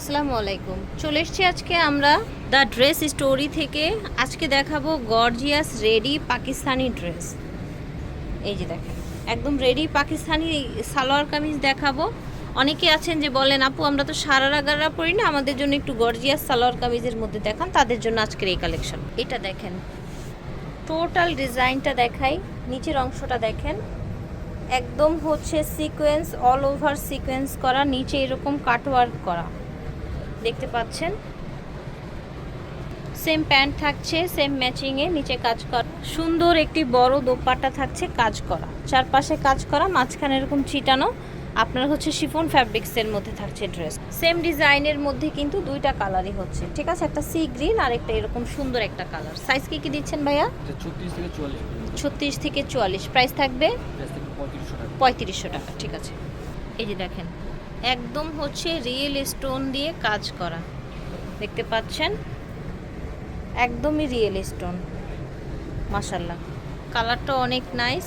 আসসালামু আলাইকুম। চলে এসছি আজকে আমরা দ্য ড্রেস স্টোরি থেকে। আজকে দেখাবো গর্জিয়াস রেডি পাকিস্তানি ড্রেস এই যে দেখেন, একদম রেডি পাকিস্তানি সালোয়ার কামিজ দেখাবো। অনেকে আছেন যে বলেন, আপু, আমরা তো সারারা গারা পরি না, আমাদের জন্য একটু গর্জিয়াস সালোয়ার কামিজের মধ্যে দেখান, তাদের জন্য আজকের এই কালেকশন এটা দেখেন টোটাল ডিজাইনটা দেখাই, নিচের অংশটা দেখেন। একদম হচ্ছে সিকোয়েন্স অল ওভার সিকোয়েন্স করা, নিচে এরকম কাটওয়ার্ক করা। দেখতে পাচ্ছেন। সেম প্যান্ট থাকছে সেম ম্যাচিংয়ে নিচে কাজ করা। সুন্দর একটি বড় দোপাট্টা থাকছে কাজ করা। চারপাশে কাজ করা মাঝখানে এরকম ছিটানো। আপনার হচ্ছে শিফন ফ্যাব্রিক্সের মধ্যে থাকছে ড্রেস সেম ডিজাইনের মধ্যে কিন্তু দুইটা কালারই হচ্ছে। ঠিক আছে? একটা সি গ্রিন আর একটা এরকম সুন্দর একটা কালার সাইজ কি কি দিচ্ছেন ভাইয়া? ছত্রিশ থেকে চুয়াল্লিশ। প্রাইস থাকবে? পঁয়ত্রিশশো টাকা। ঠিক আছে। এই যে দেখেন একদম হচ্ছে রিয়েল স্টোন দিয়ে কাজ করা। দেখতে পাচ্ছেন? একদমই রিয়েল স্টোন মাসাল্লাহ কালারটা অনেক নাইস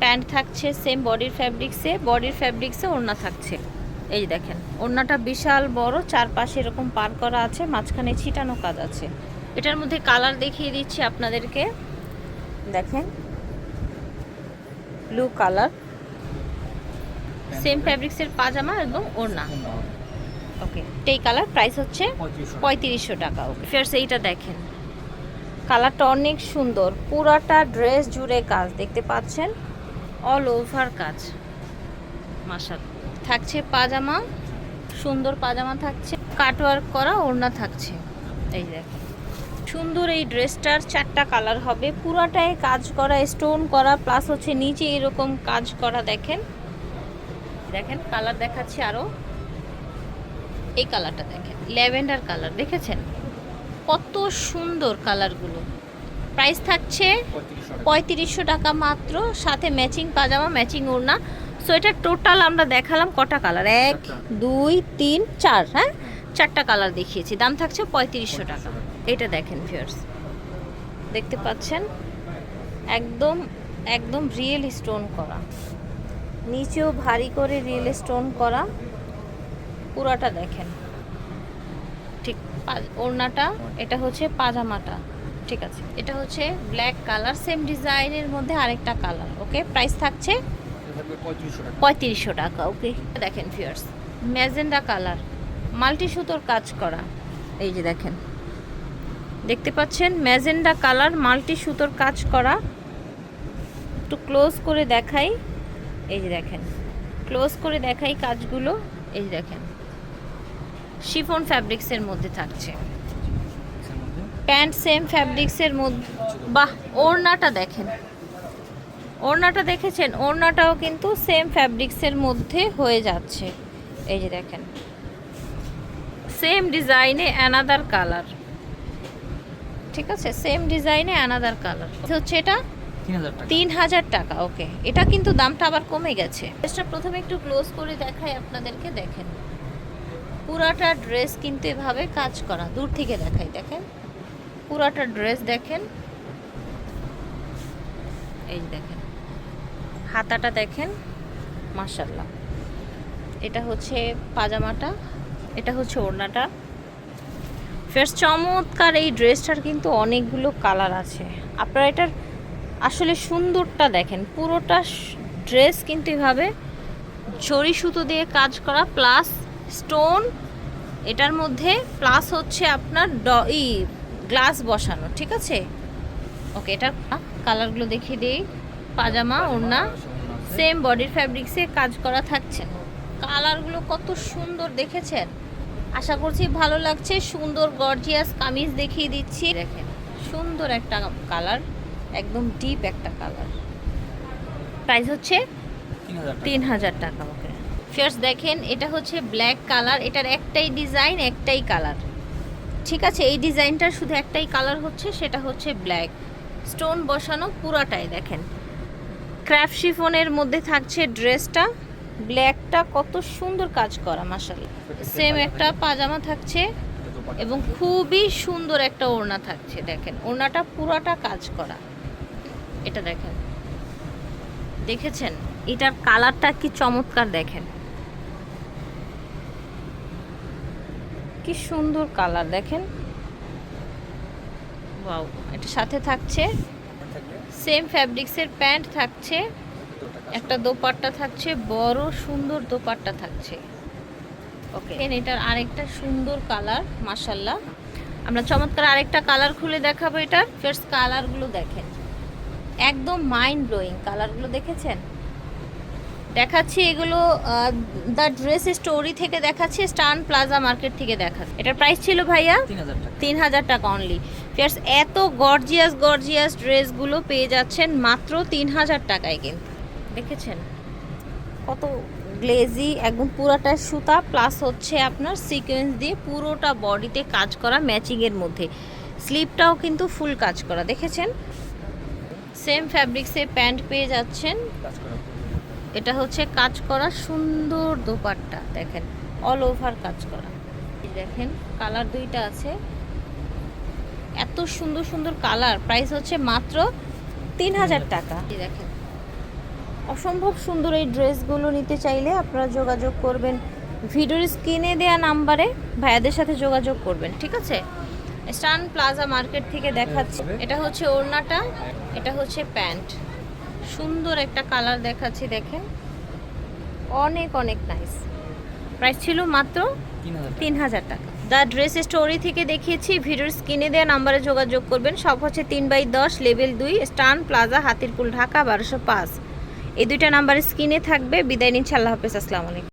প্যান্ট থাকছে সেম বডির ফ্যাব্রিক্সে বডির ফ্যাব্রিক্সে ওড়না থাকছে। এই দেখেন, ওড়নাটা বিশাল বড়, চারপাশে এরকম পার করা আছে, মাঝখানে ছিটানো কাজ আছে। এটার মধ্যে কালার দেখিয়ে দিচ্ছি আপনাদেরকে। দেখেন ব্লু কালার সেম ফ্যাব্রিক্সের পাজামা এবং ওড়না। ওকে এই কালার প্রাইস হচ্ছে পঁয়ত্রিশশো টাকা। ওকে ফেরস এইটা দেখেন। কালারটা অনেক সুন্দর পুরাটা ড্রেস জুড়ে কাজ দেখতে পাচ্ছেন? অল ওভার কাজ। মাসাল থাকছে পাজামা সুন্দর পাজামা থাকছে কাটওয়ার্ক করা ওড়না থাকছে। এই দেখেন। সুন্দর এই ড্রেসটার চারটা কালার হবে পুরাটায় কাজ করা স্টোন করা প্লাস হচ্ছে নিচে এরকম কাজ করা দেখেন। দেখেন কালার দেখাচ্ছি আরও এই কালারটা দেখেন ল্যাভেন্ডার কালার দেখেছেন? কত সুন্দর কালারগুলো প্রাইস থাকছে পঁয়ত্রিশশো টাকা। মাত্র সাথে ম্যাচিং পাজামা ম্যাচিং ওড়না। সো এটা টোটাল আমরা দেখালাম কটা কালার এক দুই তিন চার হ্যাঁ? চারটা কালার দেখিয়েছি। দাম থাকছে পঁয়ত্রিশশো টাকা। এটা দেখেন ভিউয়ার্স দেখতে পাচ্ছেন? একদম একদম রিয়েল স্টোন করা। নিচেও ভারী করে রিয়েল স্টোন করা পুরাটা দেখেন। ঠিক ওড়নাটা, এটা হচ্ছে পাজামাটা, ঠিক আছে। এটা হচ্ছে ব্ল্যাক কালার, সেম ডিজাইনের মধ্যে আরেকটা কালার, ওকে? প্রাইস থাকছে পঁয়ত্রিশশো টাকা, ওকে? দেখেন ফিয়ার্স ম্যাজেন্ডা কালার, মাল্টি সুতোর কাজ করা, এই যে দেখেন। দেখতে পাচ্ছেন, ম্যাজেন্ডা কালার, মাল্টি সুতোর কাজ করা। একটু ক্লোজ করে দেখাই। এই যে দেখেন। ক্লোজ করে দেখাই কাজগুলো। এই যে দেখেন। শিফন ফ্যাব্রিক্সের মধ্যে থাকছে। প্যান্ট সেম ফ্যাব্রিক্সের মধ্যে। বাহ, ওড়নাটা দেখেন। ওড়নাটা দেখেছেন? ওড়নাটাও কিন্তু সেম ফ্যাব্রিক্সের মধ্যে হয়ে যাচ্ছে। এই যে দেখেন। সেম ডিজাইনে অ্যানাদার কালার ঠিক আছে? সেম ডিজাইনে অ্যানাদার কালার হচ্ছে এটা তিন হাজার টাকা, ওকে। এটা কিন্তু দামটা আবার কমে গেছে। ড্রেসটা প্রথমে একটু ক্লোজ করে দেখাই আপনাদেরকে, দেখেন। পুরাটা ড্রেস কিন্তু এভাবে কাজ করা, দূর থেকে দেখাই, দেখেন। পুরাটা ড্রেস দেখেন। এই দেখেন। হাতাটা দেখেন মাশাল্লাহ এটা হচ্ছে পাজামাটা, এটা হচ্ছে ওড়নাটা। ফের চমৎকার এই ড্রেসটার কিন্তু অনেকগুলো কালার আছে। আপনারা এটার আসলে সুন্দরটা দেখেন, পুরোটা ড্রেস কিন্তু এভাবে ছড়ি সুতো দিয়ে কাজ করা প্লাস স্টোন এটার মধ্যে প্লাস হচ্ছে আপনার ড, ই গ্লাস বসানো, ঠিক আছে? ওকে এটার কালারগুলো দেখিয়ে দিই, পাজামা, ওড়না সেম বডির ফ্যাব্রিক্সে কাজ করা থাকছে। কালারগুলো কত সুন্দর দেখেছেন? আশা করছি ভালো লাগছে, সুন্দর গর্জিয়াস কামিজ দেখিয়ে দিচ্ছি। দেখেন, সুন্দর একটা কালার একদম ডিপ একটা কালার প্রাইস হচ্ছে তিন হাজার টাকা। ওকে ফার্স্ট দেখেন এটা হচ্ছে ব্ল্যাক কালার এটার একটাই ডিজাইন একটাই কালার ঠিক আছে এই ডিজাইনটার শুধু একটাই কালার হচ্ছে সেটা হচ্ছে ব্ল্যাক স্টোন বসানো পুরাটাই দেখেন। ক্র্যাফট শিফনের মধ্যে থাকছে ড্রেসটা ব্ল্যাকটা কত সুন্দর কাজ করা মাসাল্লাহ সেম একটা পাজামা থাকছে এবং খুবই সুন্দর একটা ওড়না থাকছে দেখেন। ওড়নাটা পুরাটা কাজ করা। এটা দেখেন। দেখেছেন? এটার কালারটা কি চমৎকার দেখেন। কি সুন্দর কালার দেখেন। ওয়াও এটা সাথে থাকছে। সেম ফ্যাব্রিক্সের প্যান্ট থাকছে। একটা দোপাট্টা থাকছে বড় সুন্দর দোপাট্টা থাকছে। ওকে এটার আরেকটা সুন্দর কালার মাশাল্লাহ আমরা চমৎকার আরেকটা কালার খুলে দেখাবো এটার। ফার্স্ট কালারগুলো দেখেন। একদম মাইন্ড ব্লোয়িং কালারগুলো দেখেছেন? দেখাচ্ছি এগুলো দ্য ড্রেস স্টোরি থেকে দেখাচ্ছি স্টান প্লাজা মার্কেট থেকে দেখাচ্ছে। এটার প্রাইস ছিল ভাইয়া? তিন হাজার টাকা। তিন হাজার টাকা অনলি ফিয়ার্স এত গর্জিয়াস গর্জিয়াস ড্রেসগুলো পেয়ে যাচ্ছেন মাত্র তিন হাজার টাকায় কিন্তু। দেখেছেন? কত গ্লেজি একদম পুরোটা সুতা প্লাস হচ্ছে আপনার সিকোয়েন্স দিয়ে পুরোটা বডিতে কাজ করা ম্যাচিংয়ের মধ্যে। স্লিপটাও কিন্তু ফুল কাজ করা। দেখেছেন? সেম ফ্যাব্রিক্সে প্যান্ট পেয়ে যাচ্ছেন। এটা হচ্ছে কাজ করা সুন্দর দোপাট্টা দেখেন অল ওভার কাজ করা। দেখেন কালার দুইটা আছে। এত সুন্দর সুন্দর কালার প্রাইস হচ্ছে মাত্র তিন হাজার টাকা। দেখেন অসম্ভব সুন্দর এই ড্রেসগুলো নিতে চাইলে আপনারা যোগাযোগ করবেন ভিডিওর স্ক্রিনে দেওয়া নাম্বারে ভাইয়াদের সাথে যোগাযোগ করবেন ঠিক আছে? স্টান প্লাজা মার্কেট থেকে দেখাচ্ছি। এটা হচ্ছে ওড়নাটা এটা হচ্ছে প্যান্ট। সুন্দর একটা কালার দেখাচ্ছি দেখেন অনেক অনেক নাইস প্রাইস ছিল মাত্র তিন হাজার টাকা। দ্য ড্রেস স্টোরি থেকে দেখিয়েছি ভিডিওর স্ক্রিনে দেওয়া নাম্বারে যোগাযোগ করবেন। সব হচ্ছে তিন বাই দশ লেভেল দুই স্টান প্লাজা হাতিরপুল ঢাকা বারোশো পাঁচ। এই দুইটা নাম্বার স্ক্রিনে থাকবে। বিদায় নিচ্ছি আল্লাহ হাফেজ আসসালামু আলাইকুম।